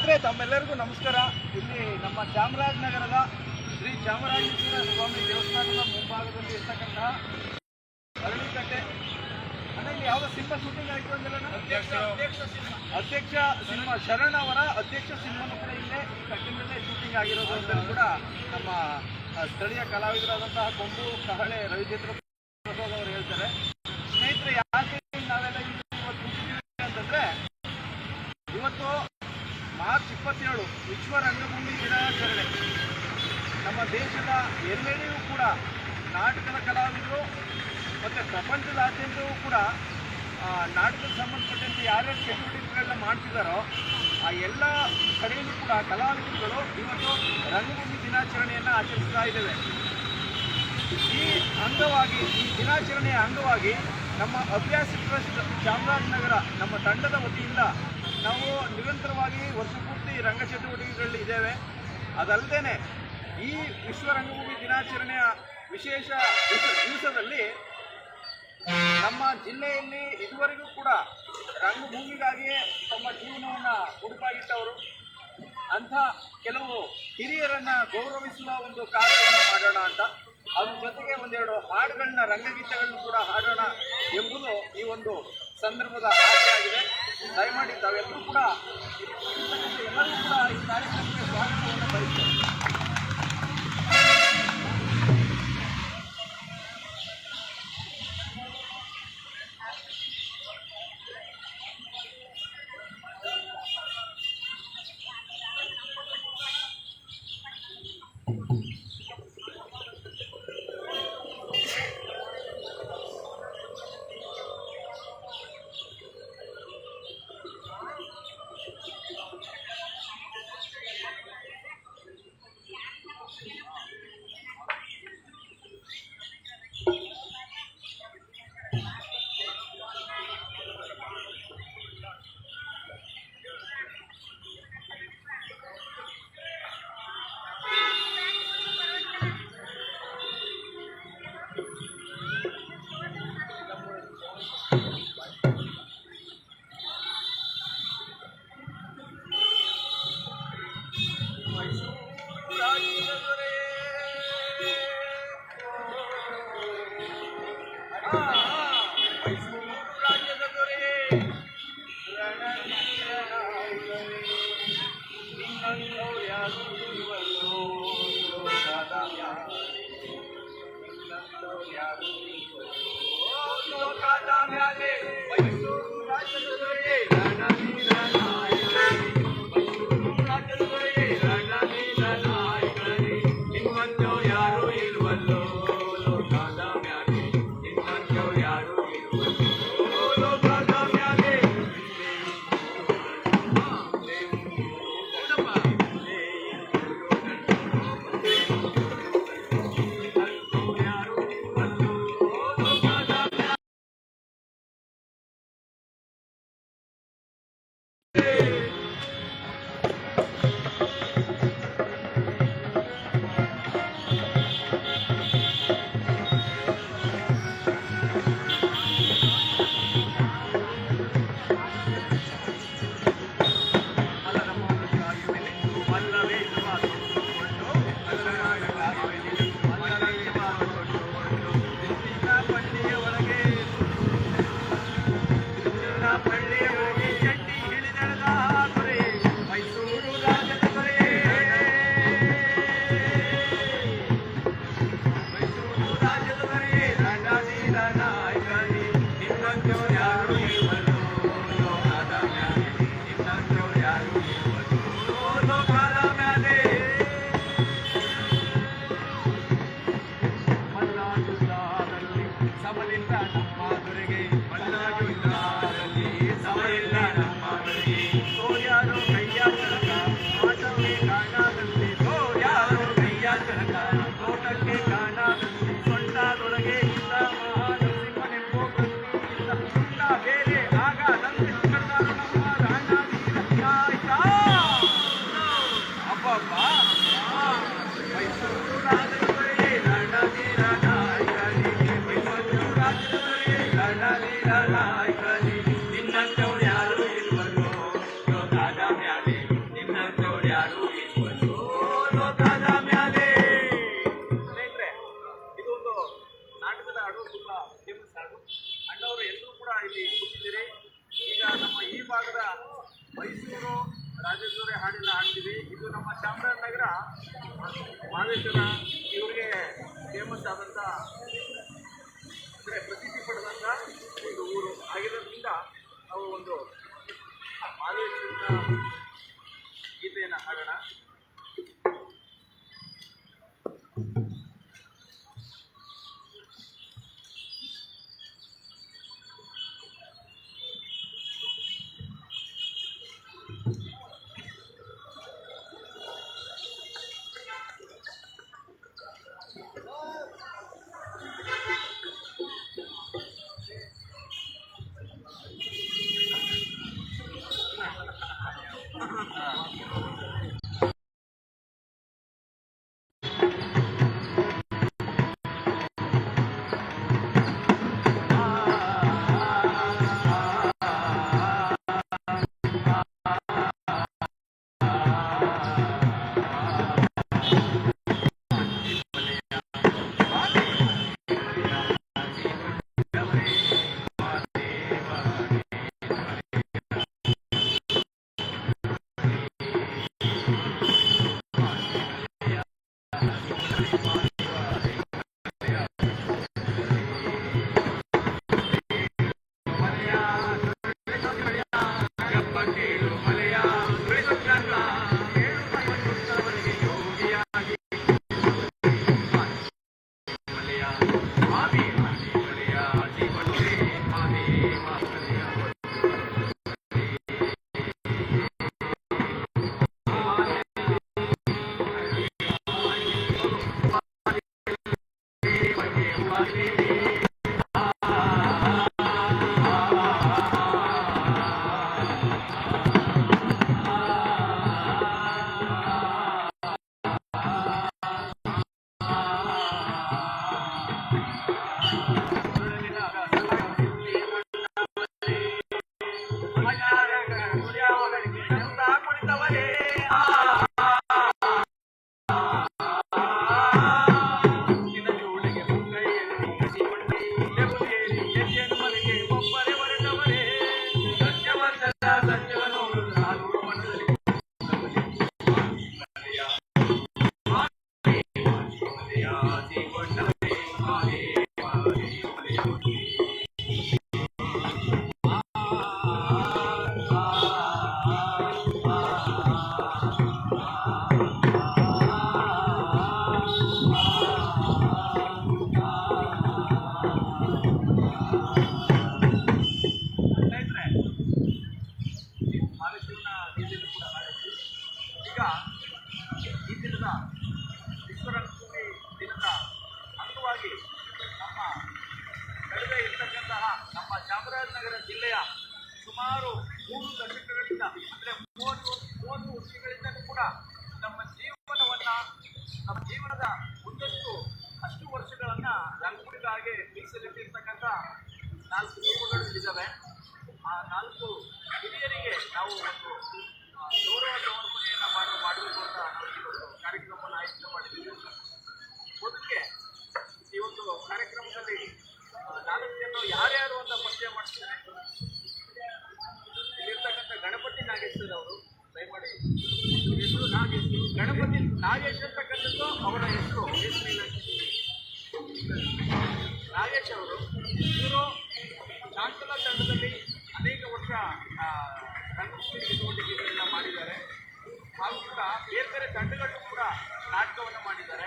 ಸ್ನೇಹಿತರೆ ತಮ್ಮೆಲ್ಲರಿಗೂ ನಮಸ್ಕಾರ. ಇಲ್ಲಿ ನಮ್ಮ ಚಾಮರಾಜನಗರದ ಶ್ರೀ ಚಾಮರಾಜೇಶ್ವರ ಸ್ವಾಮಿ ದೇವಸ್ಥಾನದ ಮುಂಭಾಗದಲ್ಲಿ ಇರ್ತಕ್ಕಂತಹ ಅರಳಿಕಟ್ಟೆ. ಅಣ್ಣ, ಇಲ್ಲಿ ಯಾವ ಸಿನಿಮಾ ಶೂಟಿಂಗ್ ಆಯ್ತು ಅಂದ್ರೆ ಅಧ್ಯಕ್ಷ. ಸಿನಿಮಾ. ಶರಣ್ ಅವರ ಅಧ್ಯಕ್ಷ ಸಿನಿಮಾನು ಕೂಡ ಇಲ್ಲೇ ಈ ಕಟ್ಟಿನಲ್ಲೇ ಶೂಟಿಂಗ್ ಆಗಿರೋದು ಅಂತ ಕೂಡ ನಮ್ಮ ಸ್ಥಳೀಯ ಕಲಾವಿದರಾದಂತಹ ಕೊಂಬು ಕಹಳೆ ರವಿಚಂದ್ರ ಪ್ರಸಾದ್ ಅವರು ಹೇಳ್ತಾರೆ ಸ್ನೇಹಿತರೆ ಯಾಕೆ ನಾವೆಲ್ಲ ಇಲ್ಲಿ ಇವತ್ತು ಕೂತಿದ್ದೀವಿ ಅಂತಂದ್ರೆ ಇವತ್ತು ಮಾರ್ಚ್ ಇಪ್ಪತ್ತೇಳು ವಿಶ್ವ ರಂಗಭೂಮಿ ದಿನಾಚರಣೆ. ನಮ್ಮ ದೇಶದ ಎಲ್ಲೆಡೆಯೂ ಕೂಡ ನಾಟಕದ ಕಲಾವಿದರು ಮತ್ತು ಪ್ರಪಂಚದಾದ್ಯಂತವೂ ಕೂಡ ನಾಟಕಕ್ಕೆ ಸಂಬಂಧಪಟ್ಟಂತೆ ಯಾರ್ಯಾರು ಚಟುವಟಿಕೆಗಳನ್ನ ಮಾಡ್ತಿದ್ದಾರೋ ಆ ಎಲ್ಲ ಕಡೆಯಲ್ಲೂ ಕೂಡ ಕಲಾವಿದರುಗಳು ಇವತ್ತು ರಂಗಭೂಮಿ ದಿನಾಚರಣೆಯನ್ನು ಆಚರಿಸ್ತಾ ಇದ್ದೇವೆ. ಈ ಅಂಗವಾಗಿ, ಈ ದಿನಾಚರಣೆಯ ಅಂಗವಾಗಿ ನಮ್ಮ ಅಭ್ಯಾಸ ಟ್ರಸ್ಟ್ ಚಾಮರಾಜನಗರ, ನಮ್ಮ ತಂಡದ ವತಿಯಿಂದ ನಾವು ನಿರಂತರವಾಗಿ ವರ್ಷಪೂರ್ತಿ ರಂಗ ಚಟುವಟಿಕೆಗಳಲ್ಲಿ ಇದ್ದೇವೆ. ಅದಲ್ಲದೆ ಈ ವಿಶ್ವ ರಂಗಭೂಮಿ ದಿನಾಚರಣೆಯ ವಿಶೇಷ ದಿವಸ- ದಿವಸದಲ್ಲಿ ನಮ್ಮ ಜಿಲ್ಲೆಯಲ್ಲಿ ಇದುವರೆಗೂ ಕೂಡ ರಂಗಭೂಮಿಗಾಗಿಯೇ ತಮ್ಮ ಜೀವನವನ್ನು ಹುಡುಪಾಗಿಟ್ಟವರು ಅಂಥ ಕೆಲವು ಹಿರಿಯರನ್ನ ಗೌರವಿಸುವ ಒಂದು ಕಾರ್ಯವನ್ನು ಮಾಡೋಣ ಅಂತ. ಅದ್ರ ಜೊತೆಗೆ ಒಂದೆರಡು ಹಾಡುಗಳನ್ನ ರಂಗಗೀತೆಗಳನ್ನು ಕೂಡ ಹಾಡೋಣ ಎಂಬುದು ಈ ಒಂದು ಸಂದರ್ಭದ ಆಸೆಯಾಗಿದೆ ದಯಮಾಡಿ ತಾವೆಲ್ಲರೂ ಕೂಡ ಎಲ್ಲರೂ ಕೂಡ ಈ ಕಾರ್ಯಕ್ರಮಕ್ಕೆ ಸ್ವಾಗತವನ್ನು ಬಯಸ್ತೇವೆ రాజ్యాన్ని వహిస్తూ రాజ్యం ರಂಗಭೂಮಿಗಾಗಿ ಮೀಸಲಿಟ್ಟಿರ್ತಕ್ಕಂಥ ನಾಲ್ಕು ನಿಯಮಗಳು ಇದ್ದಾವೆ. ಆ ನಾಲ್ಕು ಹಿರಿಯರಿಗೆ ನಾವು ಒಂದು ಗೌರವ ಸಮರ್ಪಣೆಯನ್ನು ಮಾಡೋ, ಮಾಡಬೇಕು ಅಂತ ನಾವು ಒಂದು ಕಾರ್ಯಕ್ರಮವನ್ನು ಆಯೋಜನೆ ಮಾಡಿದ್ದೀವಿ. ಮೊದಲಿಗೆ ಈ ಒಂದು ಕಾರ್ಯಕ್ರಮದಲ್ಲಿ ನಾಲ್ಕು ಜನ ಯಾರ್ಯಾರು ಅಂತ ಪರಿಚಯ ಮಾಡ್ತಾರೆ ಇಲ್ಲಿರ್ತಕ್ಕಂಥ ಗಣಪತಿ ನಾಗೇಶ್ವರ ಅವರು, ದಯಮಾಡಿ. ಹೆಸರು ನಾಗೇಶ್, ಗಣಪತಿ ನಾಗೇಶ್ ಅಂತಕ್ಕಂಥದ್ದು ಅವರ ಹೆಸರು. ಹೆಸರಿಲ್ಲ ನಾಗೇಶ್ ಅವರು ಇವರು ಶಾಂತಲಾ ತಂಡದಲ್ಲಿ ಅನೇಕ ವರ್ಷ ರಂಗಭೂಮಿ ಚಟುವಟಿಕೆಗಳನ್ನ ಮಾಡಿದ್ದಾರೆ. ಹಾಗೂ ಕೂಡ ಬೇರೆ ಬೇರೆ ತಂಡಗಳು ಕೂಡ ನಾಟಕವನ್ನು ಮಾಡಿದ್ದಾರೆ.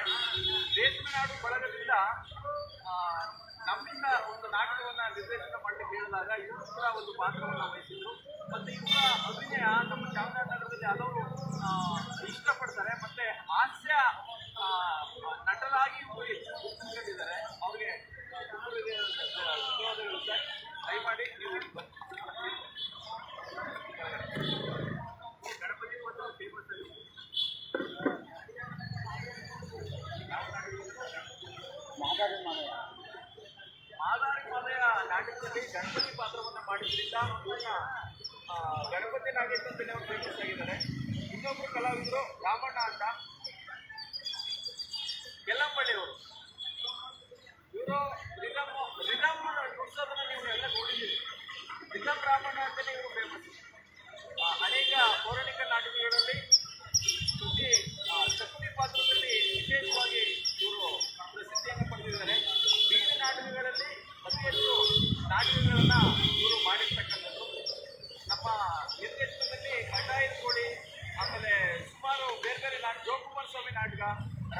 ರೇಷ್ಮೆ ನಾಡು ಬಳಗದಿಂದ ನಮ್ಮಿಂದ ಒಂದು ನಾಟಕವನ್ನು ನಿರ್ದೇಶನ ಮಾಡಲಿಕ್ಕೆ ಹೇಳಿದಾಗ ಇವರು ಕೂಡ ಒಂದು ಪಾತ್ರವನ್ನು ವಹಿಸಿದ್ರು. ಮತ್ತು ಇವರ ಅಭಿನಯ ನಮ್ಮ ಚಾಮರಾಜನಗರದಲ್ಲಿ ಹಲವರು ಆ, ಇಷ್ಟಪಡ್ತಾರೆ ಮತ್ತೆ ಹಾಸ್ಯ ಆ, ನಟರಾಗಿ ಇವರು ಹೆಚ್ಚು ಗುರುತಿಸ್ಕೊಂಡಿದ್ದಾರೆ ಅವ್ರಿಗೆ ಧನ್ಯವಾದಗಳು ಸರ್ ದಯಮಾಡಿ ನೀವು ಇಲ್ಲಿ ಬನ್ನಿ ಗಣಪತಿ ಒಂದು ಫೇಮಸ್ ಆಗಿದೆ ಮಾದಾರಿ ಮಾದಯ ನಾಟಕದಲ್ಲಿ ಗಣಪತಿ ಪಾತ್ರವನ್ನು ಮಾಡಿದ್ರಿಂದ ಇವ್ರನ್ನ, ಆ, ಗಣಪತಿ ನಾಗೇಶ್ ಅಂತ ಅವರು ಫೇಮಸ್ ಆಗಿದ್ದಾರೆ ಇನ್ನೊಬ್ರು ಕಲಾವಿದರು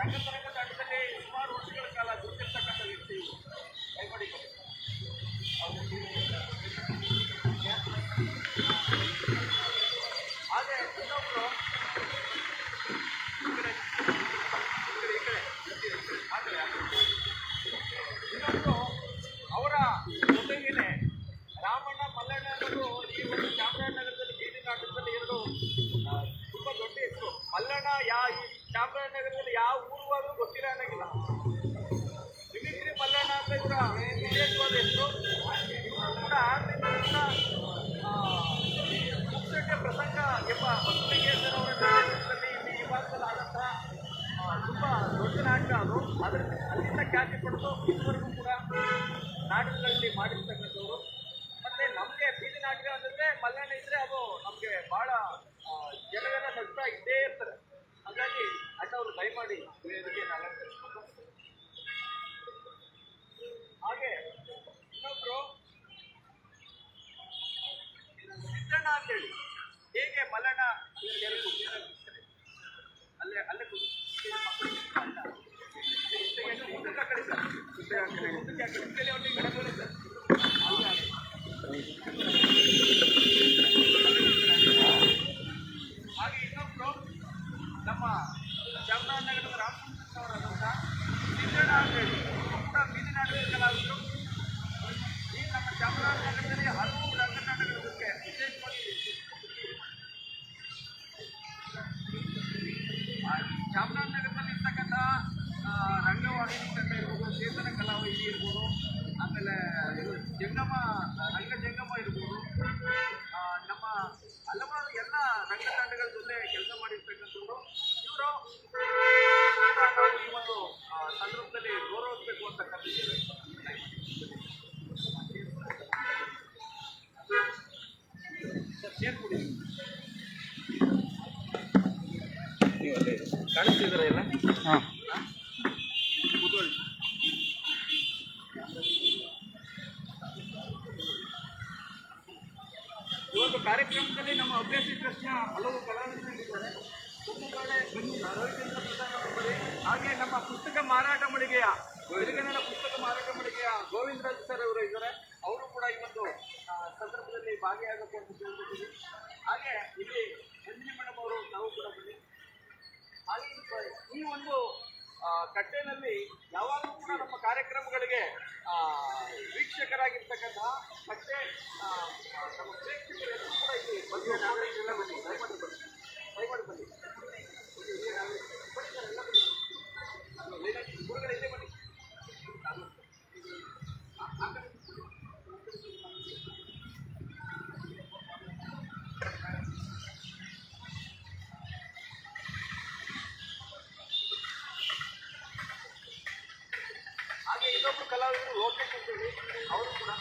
ರಂಗತರಂಗದ ಅಡಿಯಲ್ಲಿ ಸುಮಾರು ವರ್ಷಗಳ ಕಾಲ ದುಡ್ಡಿರ್ತಕ್ಕಂಥ ವ್ಯಕ್ತಿ ಕೈಗೊಳ್ಳಿ ಆದರೆ ಇನ್ನೊಬ್ಬರು ಕಾರ್ಯಕ್ರಮದಲ್ಲಿ ನಮ್ಮ ಅಭ್ಯರ್ಥಿ ಕೃಷ್ಣ ಹಲವು ಕಲಾವಿದರಿದ್ದಾರೆ. ರವಿಚಂದ್ರ ಪ್ರಸಾದ್ ಹಾಗೆ ನಮ್ಮ ಪುಸ್ತಕ ಮಾರಾಟ ಮಳಿಗೆಯ ಹಿರಿಗನ್ನಡ ಪುಸ್ತಕ ಮಾರಾಟ ಮಳಿಗೆಯ ಗೋವಿಂದರಾಜ್ ಸರ್ ಅವರು ಇದ್ದಾರೆ. ಅವರು ಕೂಡ ಈ ಒಂದು ಸಂದರ್ಭದಲ್ಲಿ ಭಾಗಿಯಾಗಬೇಕು ಅಂತ ಕೇಳ್ತಿದ್ದೀವಿ ಹಾಗೆ ಇಲ್ಲಿ ನಂದಿನಿ ಮೇಡಮ್ ಅವರು, ನಾವು ಕೂಡ ಬನ್ನಿ. ಹಾಗೆ ಈ ಒಂದು ಕಟ್ಟೆನಲ್ಲಿ ಯಾವಾಗಲೂ ಕೂಡ ನಮ್ಮ ಕಾರ್ಯಕ್ರಮಗಳಿಗೆ ವೀಕ್ಷಕರಾಗಿರ್ತಕ್ಕಂತಹ ಕಟ್ಟೆ ನಮ್ಮ ಪ್ರೇಕ್ಷಕರೆಲ್ಲರೂ ಕೂಡ ಇಲ್ಲಿ ಬಂದು ದಯಮಾಡಿ ಬನ್ನಿ ಹೋಗ್ಬೇಕಂತೇಳಿ ಅವರು ಕೂಡ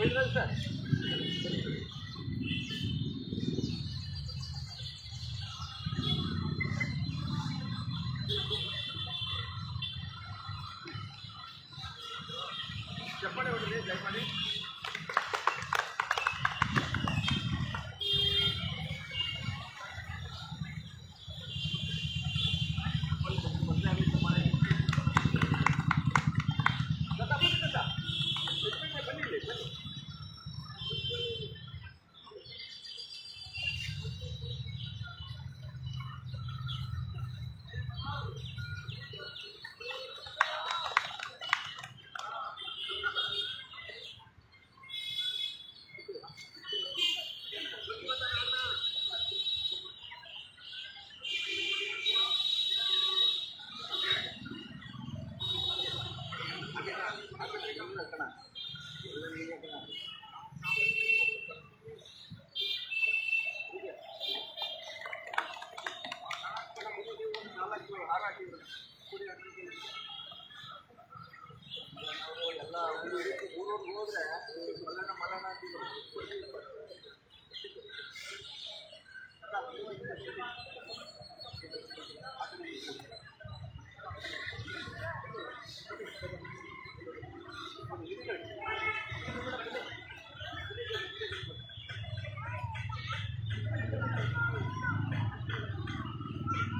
ಇರ್ತಾರೆ ಸರ್?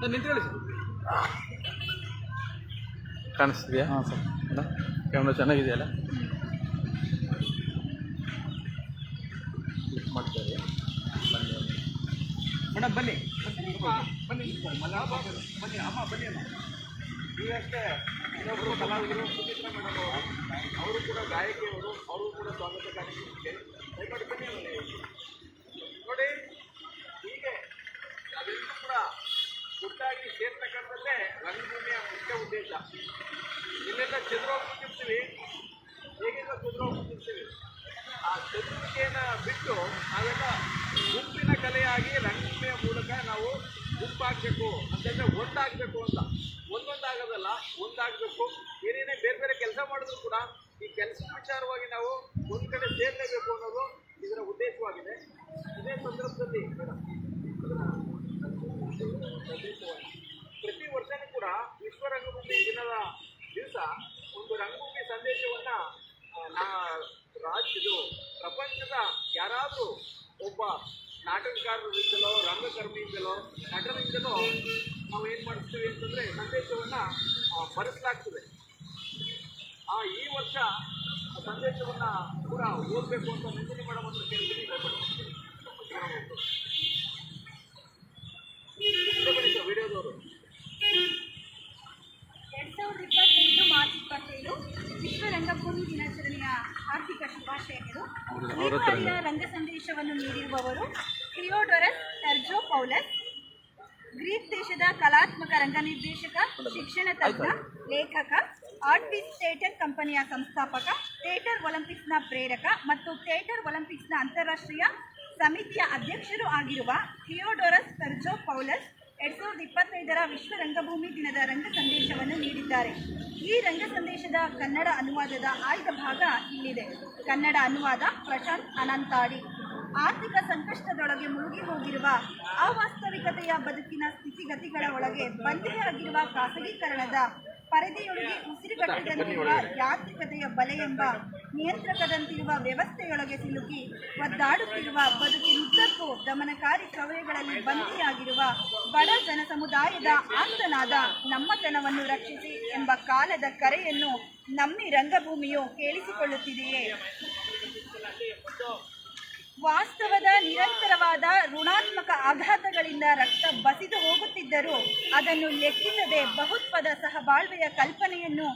¿Dónde entra el ಕಾಣಿಸ್ತಿದೆಯಾ? ಹಾಂ ಸರ್. ಕ್ಯಾಮ್ರಾ ಚೆನ್ನಾಗಿದೆಯಲ್ಲ? ಮಾಡ್ತಾರೆ. ಮೇಡಮ್ ಬನ್ನಿ. ಬನ್ನಿ ಬನ್ನಿ. ಬನ್ನಿ. ಅಮ್ಮ ಬನ್ನಿ ಅಮ್ಮ. ನೀವಷ್ಟೇ ಇನ್ನೊಬ್ಬರು ಕಲಾವಿದರು ಸುಚಿತ್ರ ಮೇಡಮ್ ಅವರು. ಅವರು ಕೂಡ ಗಾಯಕಿಯವರು ಅವರು. ಕೂಡ ಸ್ವಾಗತ ಕಾರ್ಯಕ್ರಮಕ್ಕೆ. ದಯಮಾಡಿ ಬನ್ನಿ ಅಮ್ಮ ನೀವು. ನೋಡಿ ಹೀಗೆ ನಾವೆಲ್ಲರೂ ಕೂಡ ಒಟ್ಟಾಗಿ ಸೇರ್ತಕ್ಕಂಥದ್ದೇ ರಂಗಭೂಮಿಯ ಮುಖ್ಯ ಉದ್ದೇಶ. ಇಲ್ಲೆಲ್ಲ ಹೇಗೆಲ್ಲ ಕೂತಿರ್ತೀವಿ? ಆ ಚದುರಿಕೆಯನ್ನು ಬಿಟ್ಟು ನಾವೆಲ್ಲ ಗುಂಪಿನ ಕಲೆಯಾಗಿ ರಂಗಭೂಮಿಯ ಮೂಲಕ ನಾವು ಗುಂಪಾಗಬೇಕು, ಅಂತಂದರೆ ಒಂದಾಗಬೇಕು ಅಂತ. ಒಂದೊಂದಾಗೋದಲ್ಲ, ಒಂದಾಗಬೇಕು. ಏನೇನೇ ಬೇರೆ ಬೇರೆ ಕೆಲಸ ಮಾಡಿದ್ರು ಕೂಡ ಈ ಕೆಲಸ ವಿಚಾರವಾಗಿ ನಾವು ಒಂದು ಕಡೆ ಸೇರಲೇಬೇಕು ಅನ್ನೋದು ಇದರ ಉದ್ದೇಶವಾಗಿದೆ. ಇದೇ ಸಂದರ್ಭದಲ್ಲಿ ಮೇಡಮ್ ಪ್ರತಿ ವರ್ಷನೂ ಕೂಡ ವಿಶ್ವ ರಂಗಭೂಮಿ ದಿನದ ದಿವಸ ಒಂದು ರಂಗಭೂಮಿ ಸಂದೇಶವನ್ನ ಆ, ನಾ ರಾಜ್ಯದು ಯಾರಾದರೂ ಒಬ್ಬ ನಾಟಕಕಾರರಿಂದಲೋ ರಂಗಕರ್ಮಿಯಿಂದಲೋ ನಟರಿಂದಲೋ ನಾವು ಏನು ಮಾಡ್ತೀವಿ ಅಂತಂದರೆ ಸಂದೇಶವನ್ನು ಬರೆಸಲಾಗ್ತದೆ ಆ, ಈ ವರ್ಷ ಸಂದೇಶವನ್ನು ಕೂಡ ಓದಬೇಕು ಅಂತ ನಿಂದನೆ ಮಾಡೋ ಒಂದು ಕೇಳ್ತೀನಿ. ವಿಶ್ವ ರಂಗಭೂಮಿ ದಿನಾಚರಣೆಯ ಆರ್ಥಿಕ ಶುಭಾಶಯಗಳು. ಈ ಬಾರಿಯ ರಂಗ ಸಂದೇಶವನ್ನು ನೀಡಿರುವವರು ಥಿಯೋಡೊರಸ್ ಟರ್ಜೋ ಪೌಲಸ್ ಗ್ರೀಕ್ ದೇಶದ ಕಲಾತ್ಮಕ ರಂಗ ನಿರ್ದೇಶಕ ಶಿಕ್ಷಣ ತಜ್ಞ ಲೇಖಕ ಆರ್ಟ್ವಿಸ್ ಥಿಯೇಟರ್ ಕಂಪನಿಯ ಸಂಸ್ಥಾಪಕ ಥಿಯೇಟರ್ ಒಲಿಂಪಿಕ್ಸ್ನ ಪ್ರೇರಕ ಮತ್ತು ಥಿಯೇಟರ್ ಒಲಿಂಪಿಕ್ಸ್ನ ಅಂತಾರಾಷ್ಟ್ರೀಯ ಸಮಿತಿಯ ಅಧ್ಯಕ್ಷರು ಆಗಿರುವ ಥಿಯೋಡೊರಸ್ ಟರ್ಜೋ ಪೌಲಸ್ ಎರಡ್ ಸಾವಿರದ ಇಪ್ಪತ್ತೈದರ ವಿಶ್ವ ರಂಗಭೂಮಿ ದಿನದ ರಂಗ ಸಂದೇಶವನ್ನು ನೀಡಿದ್ದಾರೆ. ಈ ರಂಗ ಸಂದೇಶದ ಕನ್ನಡ ಅನುವಾದದ ಆಯ್ದ ಭಾಗ ಇಲ್ಲಿದೆ. ಕನ್ನಡ ಅನುವಾದ ಪ್ರಶಾಂತ್ ಅನಂತಾಡಿ. ಆರ್ಥಿಕ ಸಂಕಷ್ಟದೊಳಗೆ ಮುಳುಗಿ ಹೋಗಿರುವ ಅವಾಸ್ತವಿಕತೆಯ ಬದುಕಿನ ಸ್ಥಿತಿಗತಿಗಳ ಒಳಗೆ ಬಂಧೆಯಾಗಿರುವ ಖಾಸಗೀಕರಣದ ಪರದೆಯೊಳಗೆ ಉಸಿರುಗಟ್ಟಿದಂತಿರುವ ಯಾಂತ್ರಿಕತೆಯ ಬಲೆ ಎಂಬ ನಿಯಂತ್ರಕದಂತಿರುವ ವ್ಯವಸ್ಥೆಯೊಳಗೆ ಸಿಲುಕಿ ಒದ್ದಾಡುತ್ತಿರುವ ಬದುಕಿನುದ್ದಕ್ಕೂ ದಮನಕಾರಿ ಕವಯಗಳಲ್ಲಿ ಬಂದಿಯಾಗಿರುವ ಬಡ ಜನ ಸಮುದಾಯದ ಆಸನಾದ ನಮ್ಮತನವನ್ನು ರಕ್ಷಿಸಿ ಎಂಬ ಕಾಲದ ಕರೆಯನ್ನು ನಮ್ಮಿ ರಂಗಭೂಮಿಯು ಕೇಳಿಸಿಕೊಳ್ಳುತ್ತಿದೆಯೇ? ವಾಸ್ತವದ ನಿರಂತರವಾದ ಋಣಾತ್ಮಕ ಆಘಾತಗಳಿಂದ ರಕ್ತ ಬಸಿದು ಹೋಗುತ್ತಿದ್ದರೂ ಅದನ್ನು ಲೆಕ್ಕಿಸದೆ ಬಹುತ್ವದ ಸಹಬಾಳ್ವೆಯ ಕಲ್ಪನೆಯನ್ನು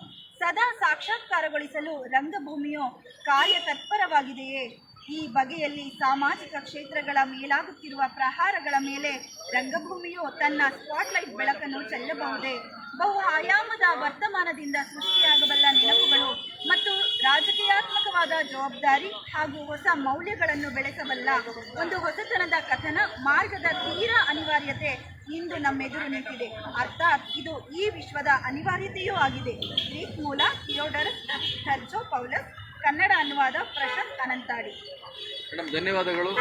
ಸದಾ ಸಾಕ್ಷಾತ್ಕಾರಗೊಳಿಸಲು ರಂಗಭೂಮಿಯು ಕಾರ್ಯತತ್ಪರವಾಗಿದೆಯೇ? ಈ ಬಗೆಯಲ್ಲಿ ಸಾಮಾಜಿಕ ಕ್ಷೇತ್ರಗಳ ಮೇಲಾಗುತ್ತಿರುವ ಪ್ರಹಾರಗಳ ಮೇಲೆ ರಂಗಭೂಮಿಯು ತನ್ನ ಸ್ಪಾಟ್ಲೈಟ್ ಬೆಳಕನ್ನು ಚೆಲ್ಲಬಹುದೇ? ಬಹು ಆಯಾಮದ ವರ್ತಮಾನದಿಂದ ಸೃಷ್ಟಿಯಾಗಬಲ್ಲ ನೆನಪುಗಳು ಮತ್ತು ರಾಜಕೀಯಾತ್ಮಕವಾದ ಜವಾಬ್ದಾರಿ ಹಾಗೂ ಹೊಸ ಮೌಲ್ಯಗಳನ್ನು ಬೆಳೆಸಬಲ್ಲ ಒಂದು ಹೊಸತನದ ಕಥನ ಮಾರ್ಗದ ತೀರಾ ಅನಿವಾರ್ಯತೆ ಇಂದು ನಮ್ಮೆದುರು ನಿಂತಿದೆ. ಅರ್ಥಾತ್ ಇದು ಈ ವಿಶ್ವದ ಅನಿವಾರ್ಯತೆಯೂ ಆಗಿದೆ. ಗ್ರೀಕ್ ಮೂಲ ಥಿಯೋಡರ್ಸ್ ಥರ್ಜೋ ಪೌಲಸ್, ಕನ್ನಡ ಅನುವಾದ ಪ್ರಶಾಂತ್ ಅನಂತಾಡಿ. ಮೇಡಮ್, ಧನ್ಯವಾದಗಳು.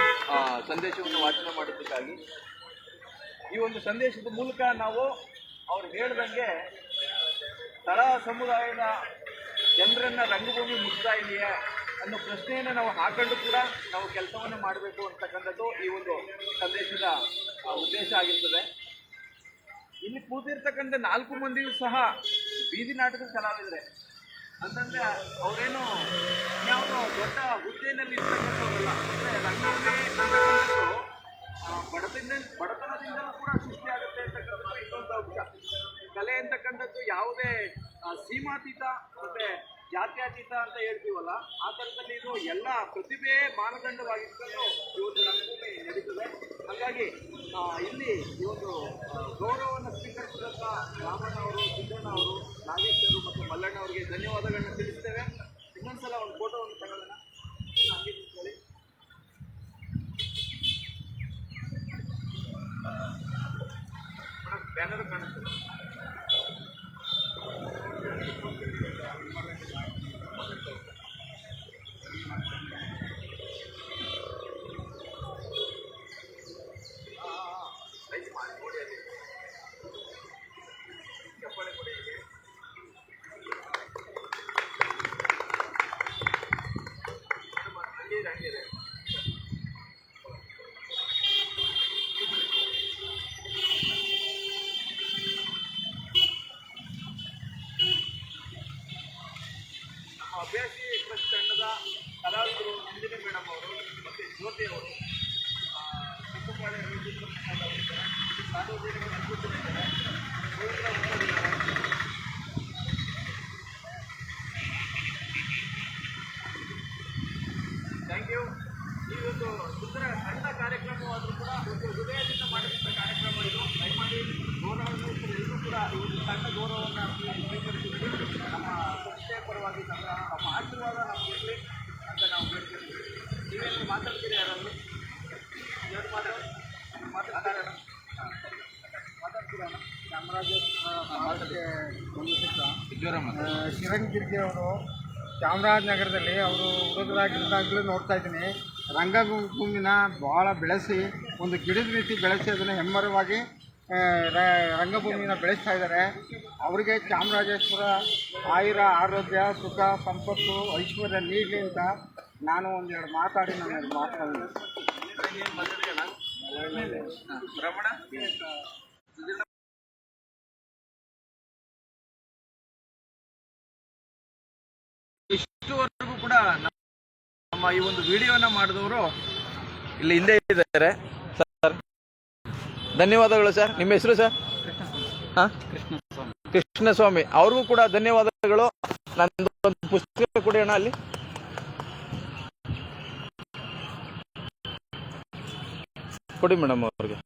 ಸಂದೇಶವನ್ನು ವಾಚನ ಮಾಡಿದ್ದಕ್ಕಾಗಿ ಈ ಒಂದು ಸಂದೇಶದ ಮೂಲಕ ನಾವು ಅವ್ರು ಹೇಳ್ದಂಗೆ ತಳ ಸಮುದಾಯದ ಜನರನ್ನ ರಂಗಭೂಮಿ ಮುಗ್ತಾ ಇದೆಯಾ? ಅನ್ನೋ ಪ್ರಶ್ನೆಯನ್ನು ನಾವು ಹಾಕೊಂಡು ಕೂಡ ನಾವು ಕೆಲಸವನ್ನು ಮಾಡಬೇಕು ಅಂತಕ್ಕಂಥದ್ದು ಈ ಒಂದು ಸಂದೇಶದ ಉದ್ದೇಶ ಆಗಿರ್ತದೆ. ಇಲ್ಲಿ ಕೂತಿರ್ತಕ್ಕಂಥ ನಾಲ್ಕು ಮಂದಿಯೂ ಸಹ ಬೀದಿ ನಾಟಕದ ಕಲಾವಿದರೆ. ಅಂತಂದ್ರೆ ಅವರೇನು ಯಾವ ದೊಡ್ಡ ಹುದ್ದೆಯಲ್ಲಿ ಇರ್ತಕ್ಕಂಥವ್ರಲ್ಲ, ಅಂದ್ರೆ ರಂಗದಲ್ಲಿ ಬಡತನ ಬಡತನದಿಂದಲೂ ಕೂಡ ಸೃಷ್ಟಿಯಾಗುತ್ತೆ ಅಂತಕ್ಕಂಥದ್ದು ಇನ್ನೊಂದು ಅಂಶ. ಕಲೆ ಅಂತಕ್ಕಂಥದ್ದು ಯಾವುದೇ ಸೀಮಾತೀತ ಮತ್ತೆ ಜಾತ್ಯತೀತ ಅಂತ ಹೇಳ್ತೀವಲ್ಲ, ಆ ಥರದಲ್ಲಿ ಇದು ಎಲ್ಲ ಪ್ರತಿಭೆ ಮಾನದಂಡವಾಗಿಟ್ಕೊಂಡು ಈ ಒಂದು ರಂಗಭೂಮಿ ನಡೀತದೆ. ಹಾಗಾಗಿ ಇಲ್ಲಿ ಈ ಒಂದು ಗೌರವವನ್ನು ಸ್ವೀಕರಿಸಿದಂಥ ರಾಮಣ್ಣ ಅವರು, ಸಿದ್ದಣ್ಣ ಅವರು, ನಾಗೇಶ್ ಅವರು ಮತ್ತು ಮಲ್ಲಣ್ಣ ಅವರಿಗೆ ಧನ್ಯವಾದಗಳನ್ನ ತಿಳಿಸ್ತೇವೆ. ಇನ್ನೊಂದ್ಸಲ ಒಂದು ಫೋಟೋವನ್ನು ತಗೊಳ್ಳೋಣ ಬ್ಯಾನರ್ ಕಾಣಿಸ್ತದೆ Thank you. ಶಿರಂಗಿರ್ಗಿ ಅವರು ಚಾಮರಾಜನಗರದಲ್ಲಿ ಅವರು ಹುಡುಗರಾಗಿದ್ದಾಗಲೂ ನೋಡ್ತಾ ಇದ್ದೀನಿ. ರಂಗಭೂಮಿನ ಭಾಳ ಬೆಳೆಸಿ ಒಂದು ಗಿಡದ ರೀತಿ ಬೆಳೆಸಿ ಅದನ್ನು ಹೆಮ್ಮರವಾಗಿ ರಂಗಭೂಮಿನ ಬೆಳೆಸ್ತಾ ಇದ್ದಾರೆ. ಅವರಿಗೆ ಚಾಮರಾಜೇಶ್ವರ ಆಯುರ ಆರೋಗ್ಯ ಸುಖ ಸಂಪತ್ತು ಐಶ್ವರ್ಯ ನೀಡಲಿ ಅಂತ ನಾನು ಒಂದೆರಡು ಮಾತಾಡಿ ನಾನು ಎರಡು ಮಾತಾಡಿದ್ದೀನಿ ಇಷ್ಟುವರೆಗೂ ಕೂಡ ನಮ್ಮ ಈ ಒಂದು ವಿಡಿಯೋನ ಮಾಡಿದವರು ಇಲ್ಲಿ ಹಿಂದೆ ಇದ್ದಾರೆ. ಸರ್ ಧನ್ಯವಾದಗಳು ಸರ್. ನಿಮ್ಮ ಹೆಸರು ಸರ್? ಹಾಂ? ಕೃಷ್ಣಸ್ವಾಮಿ. ಅವ್ರಿಗೂ ಕೂಡ ಧನ್ಯವಾದಗಳು. ನಂದು ಒಂದು ಪುಸ್ತಕ ಕೊಡಿ ಅಣ್ಣ ಅಲ್ಲಿ. ಕೊಡಿ ಮೇಡಮ್ ಅವ್ರಿಗೆ.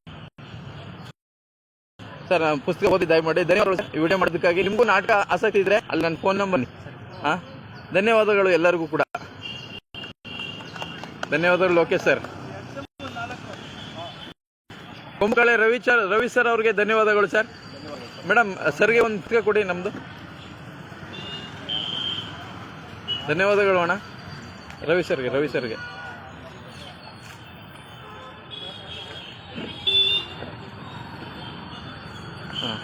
ಸರ್ ನಾನು ಪುಸ್ತಕ ಓದಿ ದಯಮಾಡಿ. ಧನ್ಯವಾದಗಳು ಸರ್. ಈ ವಿಡಿಯೋ ಮಾಡೋದಕ್ಕಾಗಿ ನಿಮಗೂ ನಾಟಕ ಆಸಕ್ತಿ ಇದ್ರೆ ಅಲ್ಲಿ ನನ್ನ ಫೋನ್ ನಂಬರ್ ಹಾಂ? ಧನ್ಯವಾದಗಳು ಎಲ್ಲರಿಗೂ ಕೂಡ. ಧನ್ಯವಾದಗಳು okay sir. Kumble Ravi sir Ravi sir ಅವ್ರಿಗೆ ಧನ್ಯವಾದಗಳು ಸರ್. ಮೇಡಮ್ ಸರ್ಗೆ ಒಂದು ಕೊಡಿ ನಮ್ಮದು ಧನ್ಯವಾದಗಳು ಅಣ್ಣ. ರವಿ ಸರ್ಗೆ ರವಿ ಸರ್ಗೆ. ಹಾಂ.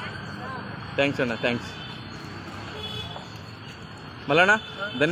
ಥ್ಯಾಂಕ್ಸ್ ಅಣ್ಣ ಥ್ಯಾಂಕ್ಸ್ ಮಲ್ಲಣ್ಣ ಧನ್ಯ